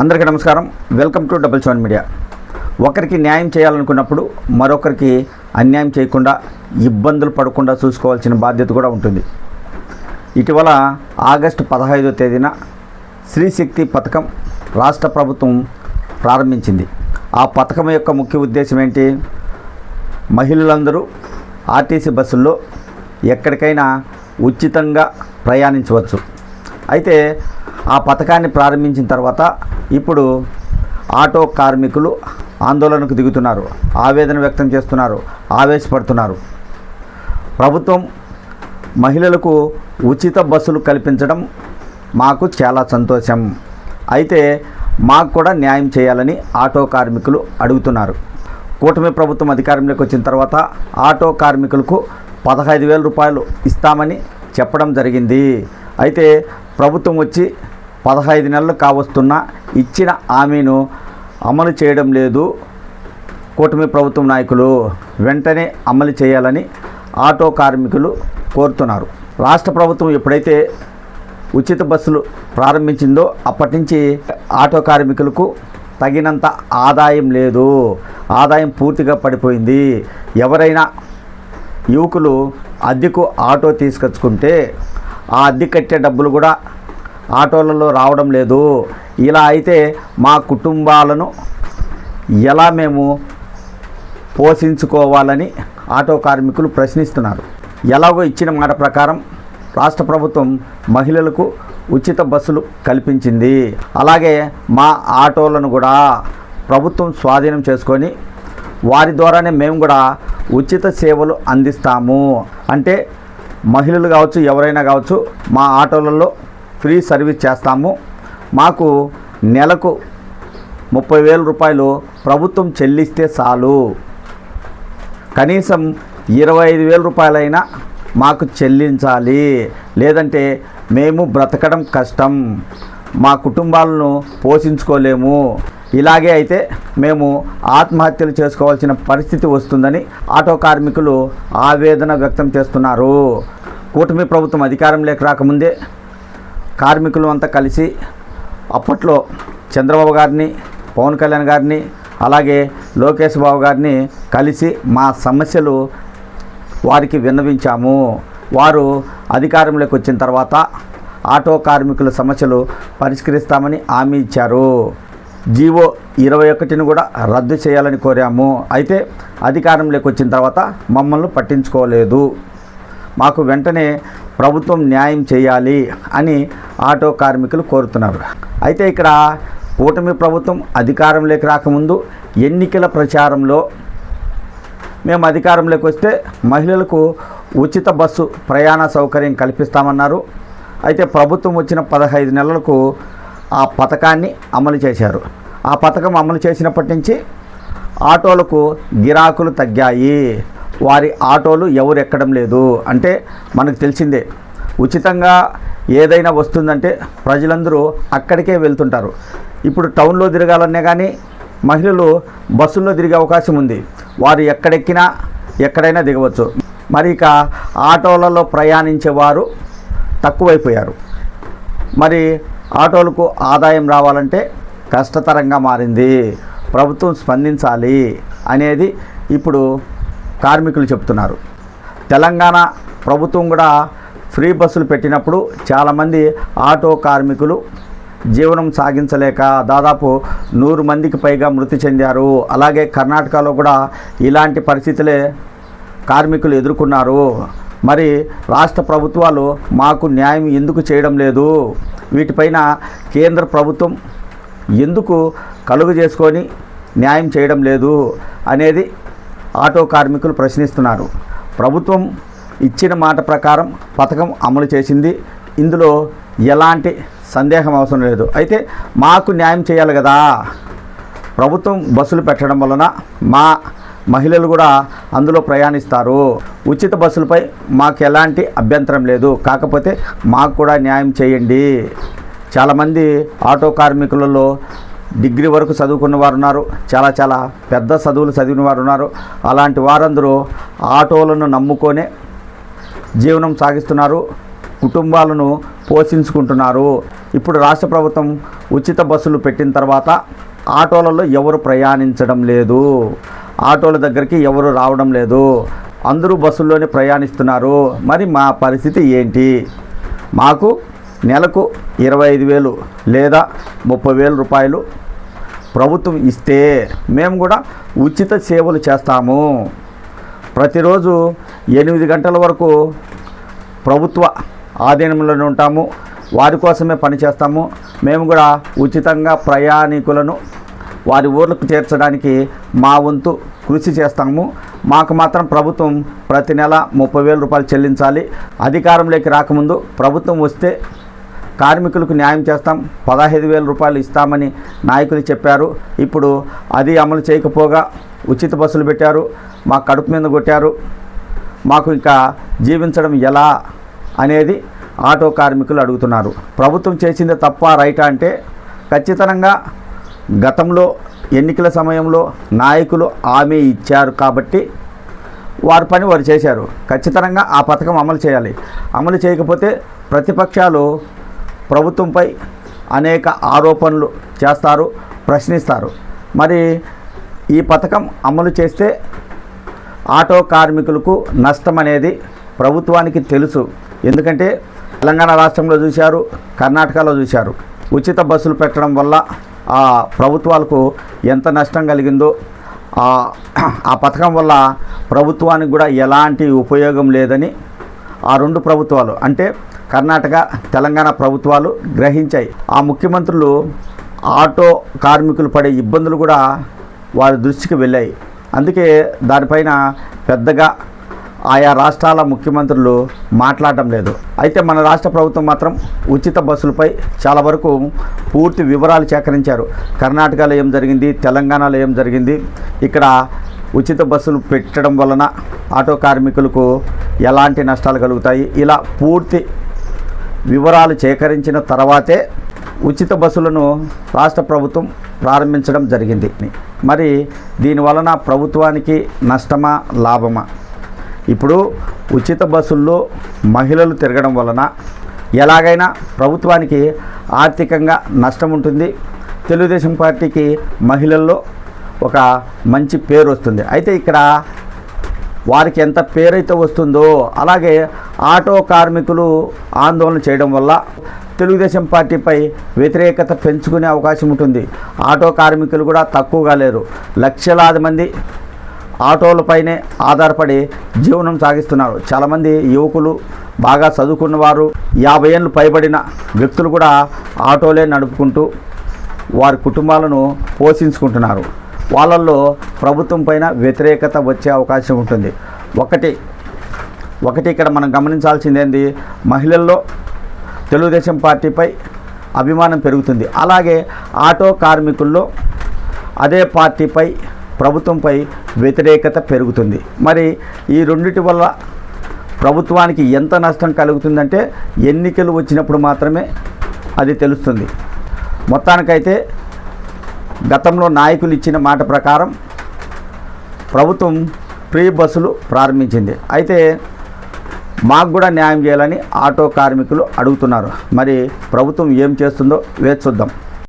అందరికీ నమస్కారం. Welcome to double seven media. ఒకరికి న్యాయం చేయాలనుకున్నప్పుడు మరొకరికి అన్యాయం చేయకుండా ఇబ్బందులు పడకుండా చూసుకోవాల్సిన బాధ్యత కూడా ఉంటుంది. ఇటీవల ఆగస్టు పదహైదో తేదీన శ్రీశక్తి పథకం రాష్ట్ర ప్రభుత్వం ప్రారంభించింది. ఆ పథకం యొక్క ముఖ్య ఉద్దేశం ఏంటి? మహిళలందరూ ఆర్టీసీ బస్సుల్లో ఎక్కడికైనా ఉచితంగా ప్రయాణించవచ్చు. అయితే పథకాన్ని ప్రారంభించిన తర్వాత ఇప్పుడు ఆటో కార్మికులు ఆందోళనకు దిగుతున్నారు ఆవేదన వ్యక్తం చేస్తున్నారు ఆవేశపడుతున్నారు. ప్రభుత్వం మహిళలకు ఉచిత బస్సులు కల్పించడం మాకు చాలా సంతోషం. అయితే మాకు కూడా న్యాయం చేయాలని ఆటో కార్మికులు అడుగుతున్నారు. కూటమి ప్రభుత్వం అధికారంలోకి వచ్చిన తర్వాత ఆటో కార్మికులకు పదహైదు వేల రూపాయలు ఇస్తామని చెప్పడం జరిగింది. అయితే ప్రభుత్వం వచ్చి పదహైదు నెలలు కావస్తున్నా ఇచ్చిన హామీను అమలు చేయడం లేదు. కూటమి ప్రభుత్వం నాయకులు వెంటనే అమలు చేయాలని ఆటో కార్మికులు కోరుతున్నారు. రాష్ట్ర ప్రభుత్వం ఎప్పుడైతే ఉచిత బస్సులు ప్రారంభించిందో అప్పటి నుంచి ఆటో కార్మికులకు తగినంత ఆదాయం లేదు. ఆదాయం పూర్తిగా పడిపోయింది. ఎవరైనా యువకులు అద్దెకు ఆటో తీసుకొచ్చుకుంటే ఆ అద్దె కట్టే డబ్బులు కూడా ఆటోలలో రావడం లేదు. ఇలా అయితే మా కుటుంబాలను ఎలా మేము పోషించుకోవాలని ఆటో కార్మికులు ప్రశ్నిస్తున్నారు. ఎలాగో ఇచ్చిన మాట ప్రకారం రాష్ట్ర ప్రభుత్వం మహిళలకు ఉచిత బస్సులు కల్పించింది. అలాగే మా ఆటోలను కూడా ప్రభుత్వం స్వాధీనం చేసుకొని వారి ద్వారానే మేము కూడా ఉచిత సేవలు అందిస్తాము. అంటే మహిళలు కావచ్చు ఎవరైనా కావచ్చు మా ఆటోలలో ఫ్రీ సర్వీస్ చేస్తాము. మాకు నెలకు ముప్పై వేల రూపాయలు ప్రభుత్వం చెల్లిస్తే చాలు. కనీసం ఇరవై ఐదు వేల రూపాయలైనా మాకు చెల్లించాలి. లేదంటే మేము బ్రతకడం కష్టం. మా కుటుంబాలను పోషించుకోలేము. ఇలాగే అయితే మేము ఆత్మహత్యలు చేసుకోవాల్సిన పరిస్థితి వస్తుందని ఆటో కార్మికులు ఆవేదన వ్యక్తం చేస్తున్నారు. కూటమి ప్రభుత్వం అధికారంలోకి రాకముందే కార్మికులు అంతా కలిసి అప్పట్లో చంద్రబాబు గారిని పవన్ కళ్యాణ్ గారిని అలాగే లోకేష్ బాబు గారిని కలిసి మా సమస్యలు వారికి విన్నవించాము. వారు అధికారంలోకి వచ్చిన తర్వాత ఆటో కార్మికుల సమస్యలు పరిష్కరిస్తామని హామీ ఇచ్చారు. జీవో ఇరవై ఒకటిని కూడా రద్దు చేయాలని కోరాము. అయితే అధికారంలోకి వచ్చిన తర్వాత మమ్మల్ని పట్టించుకోలేదు. మాకు వెంటనే ప్రభుత్వం న్యాయం చేయాలి అని ఆటో కార్మికులు కోరుతున్నారు. అయితే ఇక్కడ కూటమి ప్రభుత్వం అధికారంలోకి రాకముందు ఎన్నికల ప్రచారంలో మేము అధికారంలోకి వస్తే మహిళలకు ఉచిత బస్సు ప్రయాణ సౌకర్యం కల్పిస్తామన్నారు. అయితే ప్రభుత్వం వచ్చిన పదహైదు నెలలకు ఆ పథకాన్ని అమలు చేశారు. ఆ పథకం అమలు చేసినప్పటి నుంచి ఆటోలకు గిరాకులు తగ్గాయి. వారి ఆటోలు ఎవరు ఎక్కడం లేదు. అంటే మనకు తెలిసిందే ఉచితంగా ఏదైనా వస్తుందంటే ప్రజలందరూ అక్కడికే వెళ్తుంటారు. ఇప్పుడు టౌన్లో తిరగాలన్నా కానీ మహిళలు బస్సుల్లో తిరిగే అవకాశం ఉంది. వారు ఎక్కడెక్కినా ఎక్కడైనా దిగవచ్చు. మరి ఇక ఆటోలలో ప్రయాణించేవారు తక్కువైపోయారు. మరి ఆటోలకు ఆదాయం రావాలంటే కష్టతరంగా మారింది. ప్రభుత్వం స్పందించాలి అనేది ఇప్పుడు కార్మికులు చెప్తున్నారు. తెలంగాణ ప్రభుత్వం కూడా ఫ్రీ బస్సులు పెట్టినప్పుడు చాలామంది ఆటో కార్మికులు జీవనం సాగించలేక దాదాపు నూరు మందికి పైగా మృతి చెందారు. అలాగే కర్ణాటకలో కూడా ఇలాంటి పరిస్థితులే కార్మికులు ఎదుర్కొన్నారు. మరి రాష్ట్ర ప్రభుత్వాలు మాకు న్యాయం ఎందుకు చేయడం లేదు? వీటిపైన కేంద్ర ప్రభుత్వం ఎందుకు కలుగు చేసుకొని న్యాయం చేయడం లేదు? అనేది ఆటో కార్మికులు ప్రశ్నిస్తున్నారు. ప్రభుత్వం ఇచ్చిన మాట ప్రకారం పథకం అమలు చేసింది. ఇందులో ఎలాంటి సందేహం అవసరం లేదు. అయితే మాకు న్యాయం చేయాలి కదా. ప్రభుత్వం బస్సులు పెట్టడం వలన మా మహిళలు కూడా అందులో ప్రయాణిస్తారు. ఉచిత బస్సులపై మాకు ఎలాంటి అభ్యంతరం లేదు. కాకపోతే మాకు కూడా న్యాయం చేయండి. చాలామంది ఆటో కార్మికులలో డిగ్రీ వరకు చదువుకున్న వారు ఉన్నారు. చాలా చాలా పెద్ద చదువులు చదివిన వారు ఉన్నారు. అలాంటి వారందరూ ఆటోలను నమ్ముకొనే జీవనం సాగిస్తున్నారు. కుటుంబాలను పోషించుకుంటున్నారు. ఇప్పుడు రాష్ట్ర ప్రభుత్వం ఉచిత బస్సులు పెట్టిన తర్వాత ఆటోలలో ఎవరు ప్రయాణించడం లేదు. ఆటోల దగ్గరికి ఎవరు రావడం లేదు. అందరూ బస్సుల్లోనే ప్రయాణిస్తున్నారు. మరి మా పరిస్థితి ఏంటి? మాకు నెలకు ఇరవై ఐదు వేలు లేదా ముప్పై వేల రూపాయలు ప్రభుత్వం ఇస్తే మేము కూడా ఉచిత సేవలు చేస్తాము. ప్రతిరోజు ఎనిమిది గంటల వరకు ప్రభుత్వ ఆధీనంలోనే ఉంటాము. వారి కోసమే పనిచేస్తాము మేము కూడా ఉచితంగా ప్రయాణికులను వారి ఊర్లకు చేర్చడానికి మా వంతు కృషి చేస్తాము. మాకు మాత్రం ప్రభుత్వం ప్రతి నెల ముప్పై వేల రూపాయలు చెల్లించాలి. అధికారంలోకి రాకముందు ప్రభుత్వం వస్తే కార్మికులకు న్యాయం చేస్తాం పదహైదు వేల రూపాయలు ఇస్తామని నాయకులు చెప్పారు. ఇప్పుడు అది అమలు చేయకపోగా ఉచిత బస్సులు పెట్టారు మా కడుపు మీద కొట్టారు. మాకు ఇంకా జీవించడం ఎలా అనేది ఆటో కార్మికులు అడుగుతున్నారు. ప్రభుత్వం చేసింది తప్ప రైటా అంటే ఖచ్చితంగా గతంలో ఎన్నికల సమయంలో నాయకులు హామీ ఇచ్చారు కాబట్టి వారి పని వారు చేశారు. ఖచ్చితంగా ఆ పథకం అమలు చేయాలి. అమలు చేయకపోతే ప్రతిపక్షాలు ప్రభుత్వంపై అనేక ఆరోపణలు చేస్తారు ప్రశ్నిస్తారు. మరి ఈ పథకం అమలు చేస్తే ఆటో కార్మికులకు నష్టం అనేది ప్రభుత్వానికి తెలుసు. ఎందుకంటే తెలంగాణ రాష్ట్రంలో చూశారు కర్ణాటకలో చూశారు. ఉచిత బస్సులు పెట్టడం వల్ల ఆ ప్రభుత్వాలకు ఎంత నష్టం కలిగిందో ఆ పథకం వల్ల ప్రభుత్వానికి కూడా ఎలాంటి ఉపయోగం లేదని ఆ రెండు ప్రభుత్వాలు అంటే కర్ణాటక తెలంగాణ ప్రభుత్వాలు గ్రహించాయి. ఆ ముఖ్యమంత్రులు ఆటో కార్మికులు పడే ఇబ్బందులు కూడా వారి దృష్టికి వెళ్ళాయి. అందుకే దానిపైన పెద్దగా ఆయా రాష్ట్రాల ముఖ్యమంత్రులు మాట్లాడటం లేదు. అయితే మన రాష్ట్ర ప్రభుత్వం మాత్రం ఉచిత బస్సులపై చాలా వరకు పూర్తి వివరాలు సేకరించారు. కర్ణాటకలో ఏం జరిగింది తెలంగాణలో ఏం జరిగింది ఇక్కడ ఉచిత బస్సులు పెట్టడం వలన ఆటో కార్మికులకు ఎలాంటి నష్టాలు కలుగుతాయి ఇలా పూర్తి వివరాలు సేకరించిన తర్వాతే ఉచిత బస్సులను రాష్ట్ర ప్రభుత్వం ప్రారంభించడం జరిగింది. మరి దీని వలన ప్రభుత్వానికి నష్టమా లాభమా? ఇప్పుడు ఉచిత బస్సుల్లో మహిళలు తిరగడం వలన ఎలాగైనా ప్రభుత్వానికి ఆర్థికంగా నష్టం ఉంటుంది. తెలుగుదేశం పార్టీకి మహిళల్లో ఒక మంచి పేరు వస్తుంది. అయితే ఇక్కడ వారికి ఎంత పేరైతే వస్తుందో అలాగే ఆటో కార్మికులు ఆందోళన చేయడం వల్ల తెలుగుదేశం పార్టీపై వ్యతిరేకత పెంచుకునే అవకాశం ఉంటుంది. ఆటో కార్మికులు కూడా తక్కువగా లేరు. లక్షలాది మంది ఆటోలపైనే ఆధారపడి జీవనం సాగిస్తున్నారు. చాలామంది యువకులు బాగా చదువుకున్న వారు యాభై ఏళ్ళు పైబడిన వ్యక్తులు కూడా ఆటోలే నడుపుకుంటూ వారి కుటుంబాలను పోషించుకుంటున్నారు. వాళ్ళల్లో ప్రభుత్వం పైన వ్యతిరేకత వచ్చే అవకాశం ఉంటుంది. ఒకటి ఒకటి ఇక్కడ మనం గమనించాల్సింది ఏంది? మహిళల్లో తెలుగుదేశం పార్టీపై అభిమానం పెరుగుతుంది. అలాగే ఆటో కార్మికుల్లో అదే పార్టీపై ప్రభుత్వంపై వ్యతిరేకత పెరుగుతుంది. మరి ఈ రెండిటి వల్ల ప్రభుత్వానికి ఎంత నష్టం కలుగుతుందంటే ఎన్నికలు వచ్చినప్పుడు మాత్రమే అది తెలుస్తుంది. మొత్తానికైతే గతంలో నాయకులు ఇచ్చిన మాట ప్రకారం ప్రభుత్వం ఫ్రీ బస్సులు ప్రారంభించింది. అయితే మాకు కూడా న్యాయం చేయాలని ఆటో కార్మికులు అడుగుతున్నారు. మరి ప్రభుత్వం ఏం చేస్తుందో వేచి చూద్దాం.